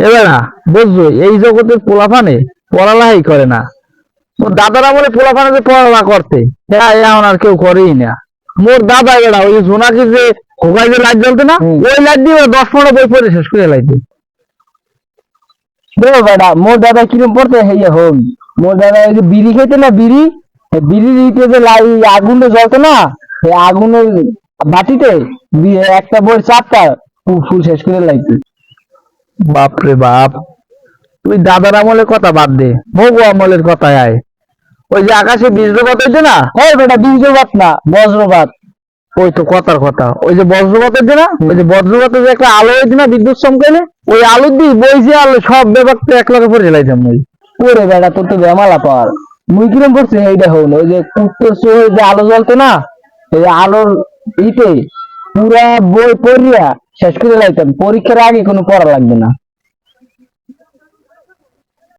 এবার না বুঝছ এই জগতে পোলাফানে পড়ালেখাই করে না। দাদারা বলে পোলাফানে যে পড়ালেখা করতে হ্যাঁ এখন আর কেউ করেই না। মোর দাদা এরা ওই জোনাকি যে খোকাই যে লাইট জ্বলতে না ওই লাইট দিয়ে দশ পনেরো বই পড়ে শেষ করে লাইতে দেখো বেটা মোর দাদা কিরম পড়তে হইয়া হোক মোর দাদা এই যে বিড়ি খেতে না বিড়ি বিড়ি দিতে যে লাই আগুনটা জ্বলতো না আগুনের বাটিতে একটা বই চাপটা ফুল শেষ করে লাইতে বাপ রে বাপ। তুই দাদার আমলের কথা বাদ দে ভোগো আমলের কথা আয়। ওই যে আকাশে বীজপাত হয়েছে না? হ্যাঁ বেটা বীর্যবাত না বজ্রপাত। ওই তো কথার কথা ওই যে বজ্রপাত হয়েছে না? ওই যে বজ্রপাতের যে একটা আলো হয়েছে না বিদ্যুৎ চমকাইলে ওই আলো দিয়ে বইছে আলো সব ব্যাপারটা এক লগে পরে লাইতাম মুই। ওরে বেটা তোর তো বেমালা পাওয়ার মুই কিরম পড়ছে এইটা হল ওই যে কুত্তর চোখে যে আলো জ্বলতো না? এই যে আলোর ইতে পুরা বই পড়িয়া শেষ করে লাইতাম। পরীক্ষার আগে কোনো পড়া লাগবে না।